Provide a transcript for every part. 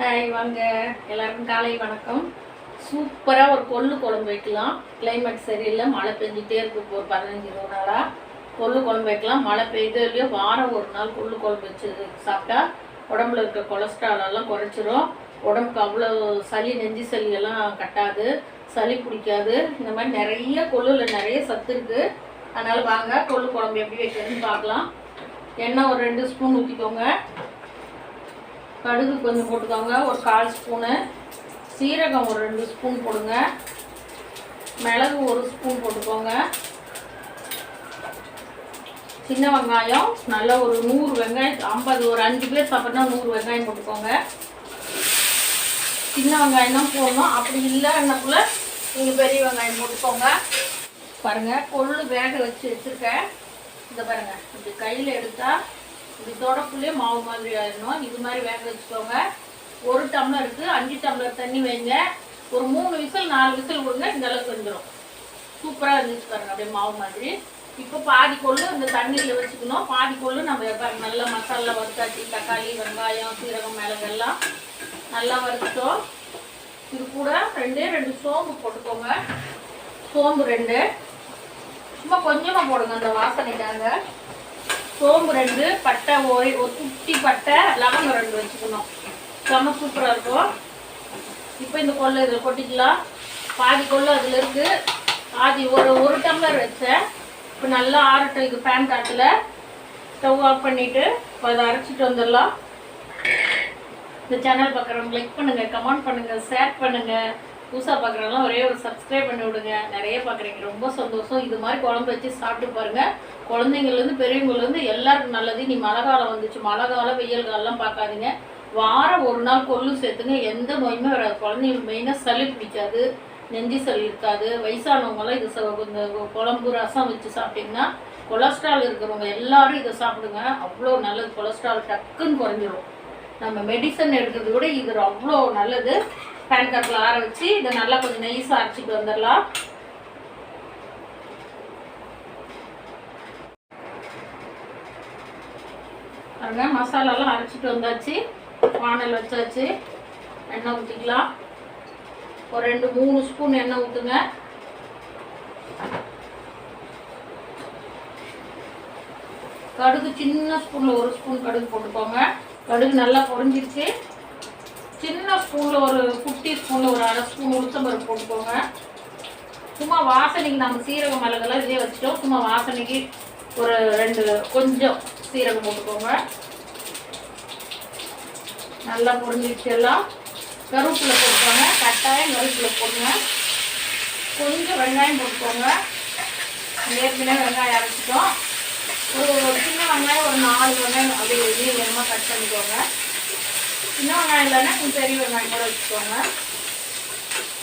Hi வாங்க. எல்லாருக்கும் காலை வணக்கம். சூப்பராக ஒரு கொள்ளு குழம்பு வைக்கலாம். கிளைமேட் சரியில்லை மழை பெஞ்சிட்டே இருக்கு இப்போ ஒரு பதினஞ்சு இருபது நாளாக கொள்ளு குழம்பு வைக்கலாம். மழை பெய்தோ இல்லையோ வாரம் ஒரு நாள் கொள்ளு குழம்பு வச்சு சாப்பிட்டா உடம்புல இருக்க கொலஸ்ட்ரால் எல்லாம் குறைச்சிரும். உடம்புக்கு அவ்வளோ சளி நெஞ்சு சளி எல்லாம் கட்டாது. சளி பிடிக்காது. இந்த மாதிரி நிறைய கொள்ளுல நிறைய சத்து இருக்குது அதனால் வாங்க கொள்ளு குழம்பு எப்படி வைக்கிறதுன்னு பார்க்கலாம். எண்ணெய் ஒரு ரெண்டு ஸ்பூன் ஊற்றிக்கோங்க கடுகு கொஞ்சம் போட்டுக்கோங்க. ஒரு கால் ஸ்பூனு. சீரகம் ஒரு ரெண்டு ஸ்பூன் போடுங்க. மிளகு ஒரு ஸ்பூன் போட்டுக்கோங்க. சின்ன வெங்காயம் நல்லா ஒரு நூறு வெங்காயம் ஐம்பது ஒரு அஞ்சு பேர் சாப்பிட்னா நூறு வெங்காயம் போட்டுக்கோங்க. சின்ன வெங்காயம் தான் போடணும். அப்படி இல்லைன்னக்குள்ள நீங்கள் பெரிய வெங்காயம் போட்டுக்கோங்க. பாருங்கள் கொள்ளு வேக வச்சு வச்சுருக்கேன். இதை பாருங்கள் இப்படி கையில் எடுத்தால் இப்படி தொடக்குள்ளே மாவு மாதிரி ஆயிடணும். இது மாதிரி வேக வச்சுக்கோங்க. ஒரு டம்ளருக்கு அஞ்சு டம்ளர் தண்ணி வைங்க. ஒரு மூணு விசில் நாலு விசில் விடுங்க இந்த அளவுக்கு வந்துடும் சூப்பராக இருந்துச்சு பாருங்க அப்படியே மாவு மாதிரி. இப்போ பாதி கொள்ளு இந்த தண்ணியில் வச்சுக்கணும். பாதி கொள்ளு நம்ம நல்லா மசாலா வறுத்தாச்சு தக்காளி வெங்காயம் சீரகம் மிளகெல்லாம் நல்லா வறுத்துட்டோம். இது கூட ரெண்டே ரெண்டு சோம்பு போட்டுக்கோங்க. சோம்பு ரெண்டு. சும்மா கொஞ்சமாக போடுங்க அந்த வாசனைக்காக. சோம்பு ரெண்டு பட்டை ஒரு ஒரு குட்டி பட்டை லவங்கம் ரெண்டு வச்சுக்கணும். செம்ம சூப்பராக இருக்கும். இப்போ இந்த கொள்ளை இதில் கொட்டிக்கலாம். பாதி கொள்ளை அதில் இருக்குது பாதி ஒரு ஒரு டம்ளர் வச்சேன். இப்போ நல்லா ஆறட்டும் இது ஃபேன் காட்டில் ஸ்டவ் ஆஃப் பண்ணிவிட்டு அதை அரைச்சிட்டு வந்துடலாம். இந்த சேனல் பார்க்குறவங்க லைக் பண்ணுங்கள் கமெண்ட் பண்ணுங்கள் ஷேர் பண்ணுங்கள் புதுசாக பார்க்குறவங்களாம் ஒரே ஒரு சப்ஸ்கிரைப் பண்ணி விடுங்க. நிறைய பார்க்குறீங்க ரொம்ப சந்தோஷம். இது மாதிரி குழம்பு வச்சு சாப்பிட்டு பாருங்கள் குழந்தைங்கள்லேருந்து பெரியவங்கள்லேருந்து எல்லாருக்கும் நல்லது. நீ மழை காலம் வந்துச்சு. மழை காலம் வெயில் காலம்லாம் பார்க்காதீங்க. வாரம் ஒரு நாள் கொள்ளு சேர்த்துங்க. எந்த நோயுமே வராது. குழந்தைங்களுக்கு மெயினாக சளி பிடிக்காது. நெஞ்சி சளி இருக்காது. வயசானவங்களாம் இது ச- இந்த குழம்பு ரசம் வச்சு சாப்பிட்டிங்கன்னா கொலஸ்ட்ரால் இருக்கிறவங்க எல்லாரும் இதை சாப்பிடுங்க. அவ்வளோ நல்லது. கொலஸ்ட்ரால் டக்குன்னு குறைஞ்சிரும். நம்ம மெடிசன் எடுக்கிறத விட இது அவ்வளோ நல்லது. பேன் கார்டில் ஆற வச்சு இதை நல்லா கொஞ்சம் நைஸாக அரைச்சிட்டு வந்துடலாம். பாருங்க மசாலாலாம் அரைச்சிட்டு வந்தாச்சு. வானல் வச்சாச்சு. எண்ணெய் ஊற்றிக்கலாம் ஒரு ரெண்டு மூணு ஸ்பூன் எண்ணெய் ஊற்றுங்க கடுகு சின்ன ஸ்பூனில் ஒரு ஸ்பூன் கடுகு போட்டுக்கோங்க. கடுகு நல்லா பொறிஞ்சிருச்சு சின்ன ஸ்பூனில் ஒரு குட்டி ஸ்பூனில் ஒரு அரை ஸ்பூன் உளுத்தம்பருப்பு போட்டுக்கோங்க. சும்மா வாசனைக்கு நம்ம சீரகம் மிளகெல்லாம் இதே வச்சுட்டோம். சும்மா வாசனைக்கு ஒரு ரெண்டு கொஞ்சம் சீரகம் போட்டுக்கோங்க. நல்லா பொரிஞ்சிருச்சு எல்லாம்? கருவேப்பிலை போட்டுக்கோங்க. கட்டாயம் கருவேப்பிலை போடுங்க. கொஞ்சம் வெங்காயம் போட்டுக்கோங்க. ஏற்கனவே வெங்காயம் அரைச்சிட்டோம். ஒரு சின்ன வெங்காயம் ஒரு நாலு வெங்காயம் அப்படியே நீளமாக கட் பண்ணிக்கோங்க. சின்ன வெங்காயம் இல்லைன்னா கொஞ்சம் பெரிய வெங்காயம் கூட வச்சுக்கோங்க.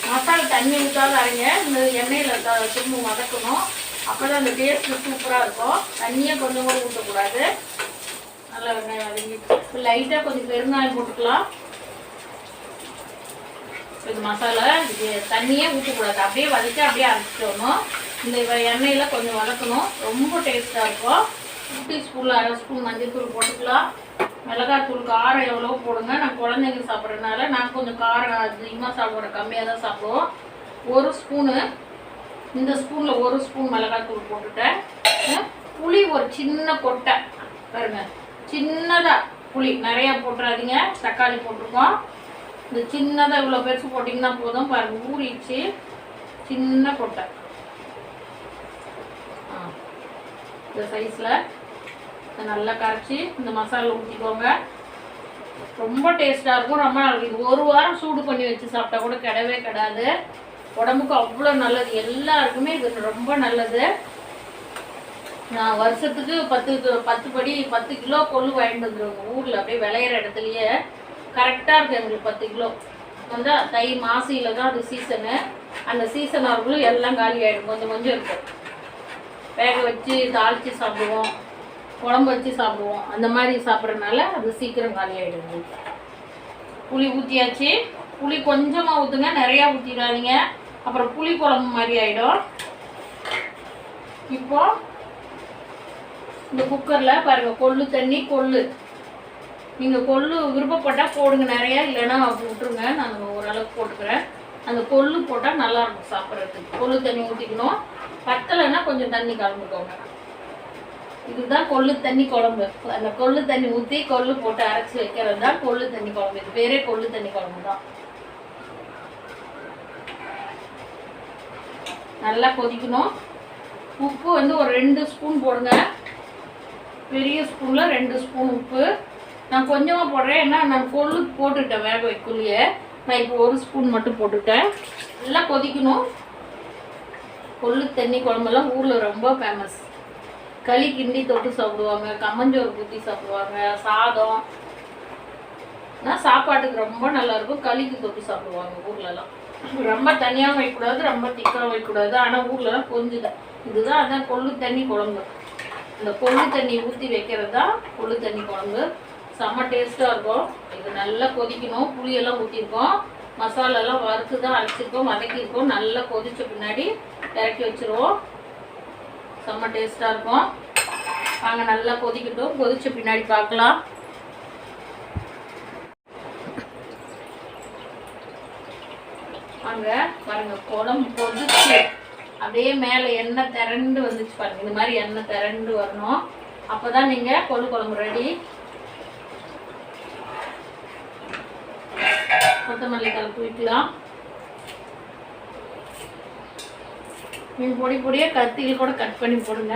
மசாலா தண்ணி ஊற்றாத அரைங்க இந்த எண்ணெயில் திரும்ப வதக்கணும். அப்போ தான் அந்த டேஸ்ட்டு சூப்பராக இருக்கும். தண்ணியை கொஞ்சம் கூட ஊற்றக்கூடாது நல்லா வெங்காயம் வதங்கிட்டு. லைட்டாக கொஞ்சம் பெருங்காயம் போட்டுக்கலாம். இது மசாலா இது தண்ணியே ஊற்றக்கூடாது அப்படியே வதக்கி அப்படியே அரைச்சிட்டோணும் இந்த எண்ணெயில் கொஞ்சம் வதக்கணும். ரொம்ப டேஸ்ட்டாக இருக்கும். குட்டி ஸ்பூனில் அரை ஸ்பூன் மஞ்சள்தூள் போட்டுக்கலாம். மிளகாத்தூள் காரம் எவ்வளோ போடுங்க. நான் குழந்தைங்க சாப்பிட்றதுனால நான் கொஞ்சம் காரம் அதிகமாக சாப்பிட்றேன் கம்மியாக தான் சாப்பிடுவோம். ஒரு ஸ்பூனு இந்த ஸ்பூனில் ஒரு ஸ்பூன் மிளகாத்தூள் போட்டுட்டேன். புளி ஒரு சின்ன கொட்டை. பாருங்க சின்னதாக புளி. நிறையா போட்டுறாதீங்க. தக்காளி போட்டிருக்கோம். இந்த சின்னதாக இவ்வளோ பெருசு போட்டிங்கன்னா போதும். பாருங்கள் ஊறிச்சு சின்ன கொட்டை. ஆ இந்த சைஸில் இதை நல்லா கரைச்சி இந்த மசாலா ஊற்றிக்கோங்க ரொம்ப டேஸ்ட்டாக இருக்கும். ரொம்ப நல்லா இது ஒரு வாரம் சூடு பண்ணி வச்சு சாப்பிட்டா கூட கிடவே கிடாது. உடம்புக்கு அவ்வளோ நல்லது. எல்லாருக்குமே இது ரொம்ப நல்லது. நான் வருஷத்துக்கு பத்து பத்து படி பத்து கிலோ கொள்ளு வாங்கிட்டு வந்துடுவோம் ஊரில் அப்படியே விளையிற இடத்துலையே. கரெக்டாக இருக்கு எங்களுக்கு பத்து கிலோ. வந்து தை மாசியில் தான் அது சீசனு அந்த சீசன் ஆகுள்ள எல்லாம் காலி ஆகிடும் கொஞ்சம் கொஞ்சம் இருக்கும். வேக வச்சு தாளித்து சாப்பிடுவோம். குழம்பு வச்சு சாப்பிடுவோம். அந்த மாதிரி சாப்பிட்றதுனால அது சீக்கிரம் காலி ஆகிடுது புளி ஊற்றியாச்சு புளி கொஞ்சமாக ஊற்றுங்க நிறையா ஊற்றிடாதீங்க அப்புறம் புளி குழம்பு மாதிரி ஆகிடும் இப்போ இந்த குக்கரில் பாருங்கள் கொள்ளு தண்ணி கொள்ளு. நீங்கள் கொள்ளு விருப்பப்பட்டால் போடுங்க. நிறையா இல்லைன்னா விட்டுருங்க. நான் ஓரளவுக்கு போட்டுக்கிறேன். அந்த கொள்ளு போட்டால் நல்லாயிருக்கும் சாப்பிட்றதுக்கு. கொள்ளு தண்ணி ஊற்றிக்கணும் பத்தலைன்னா கொஞ்சம் தண்ணி கலந்துக்கோங்க. இதுதான் கொள்ளு தண்ணி குழம்பு. அந்த கொள்ளு தண்ணி ஊற்றி கொள்ளு போட்டு அரைச்சி வைக்கிறது தான் கொள்ளு தண்ணி குழம்பு. இது பேரே கொள்ளு தண்ணி குழம்பு தான் நல்லா கொதிக்கணும். உப்பு வந்து ஒரு ரெண்டு ஸ்பூன் போடுங்க. பெரிய ஸ்பூனில் ரெண்டு ஸ்பூன் உப்பு. நான் கொஞ்சமாக போடுறேன். ஏன்னா நான் கொள்ளு போட்டுட்டேன் வேக வைக்குள்ளேயே. நான் இப்போ ஒரு ஸ்பூன் மட்டும் போட்டுட்டேன் நல்லா கொதிக்கணும். கொள்ளு தண்ணி குழம்பெல்லாம் ஊரில் ரொம்ப ஃபேமஸ் களி கிண்டி தொட்டு சாப்பிடுவாங்க கம்மஞ்சோறு ஊற்றி சாப்பிடுவாங்க சாதம். ஆனால் சாப்பாட்டுக்கு ரொம்ப நல்லா இருக்கும். களிக்கு தொட்டு சாப்பிடுவாங்க ஊர்லலாம். ரொம்ப தனியாக வைக்கக்கூடாது ரொம்ப திக்காக வைக்கக்கூடாது. ஆனால் ஊர்லலாம் கொஞ்சம் இதுதான் அதான் கொள்ளு தண்ணி குழம்பு. இந்த கொள்ளு தண்ணி ஊற்றி வைக்கிறது தான் கொள்ளு தண்ணி குழம்பு. செம்ம டேஸ்ட்டாக இருக்கும். இது நல்லா கொதிக்கணும். புளியெல்லாம் ஊற்றிருக்கோம் மசாலாலாம் வறுத்து தான் அரைச்சிருக்கோம் வதக்கியிருக்கோம் நல்லா கொதிச்ச பின்னாடி இறக்கி வச்சிருவோம். செம்ம டேஸ்ட்டாக இருக்கும். வாங்க நல்லா கொதிக்கட்டும். கொதிச்ச பின்னாடி பார்க்கலாம். வாங்க பாருங்க குழம்பு கொதிச்சு அப்படியே மேலே எண்ணெய் திரண்டு வந்துச்சு பாருங்க. இந்த மாதிரி எண்ணெய் திரண்டு வரணும். அப்பதான் நீங்கள் கொழு குழம்பு ரெடி கொத்தமல்லி தலை தூக்கலாம் நீங்கள் பொடி பொடியாக கத்தியில் கூட கட் பண்ணி போடுங்க.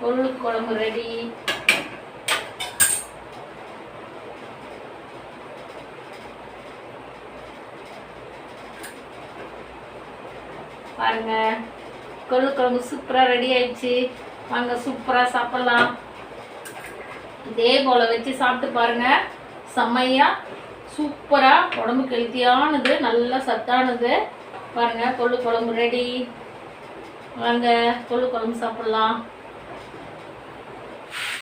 பொருள் குழம்பு ரெடி பாருங்க. கொள்ளு குழம்பு சூப்பராக ரெடி ஆயிடுச்சு. வாங்க சூப்பராக சாப்பிட்லாம். இதே போல் வச்சு சாப்பிட்டு பாருங்க. செம்மையா சூப்பராக உடம்புக்கு ஹெல்த்தியானது நல்ல சத்தானது. பாருங்கள் கொள்ளு குழம்பு ரெடி வாங்க கொள்ளு குழம்பு சாப்பிட்லாம்.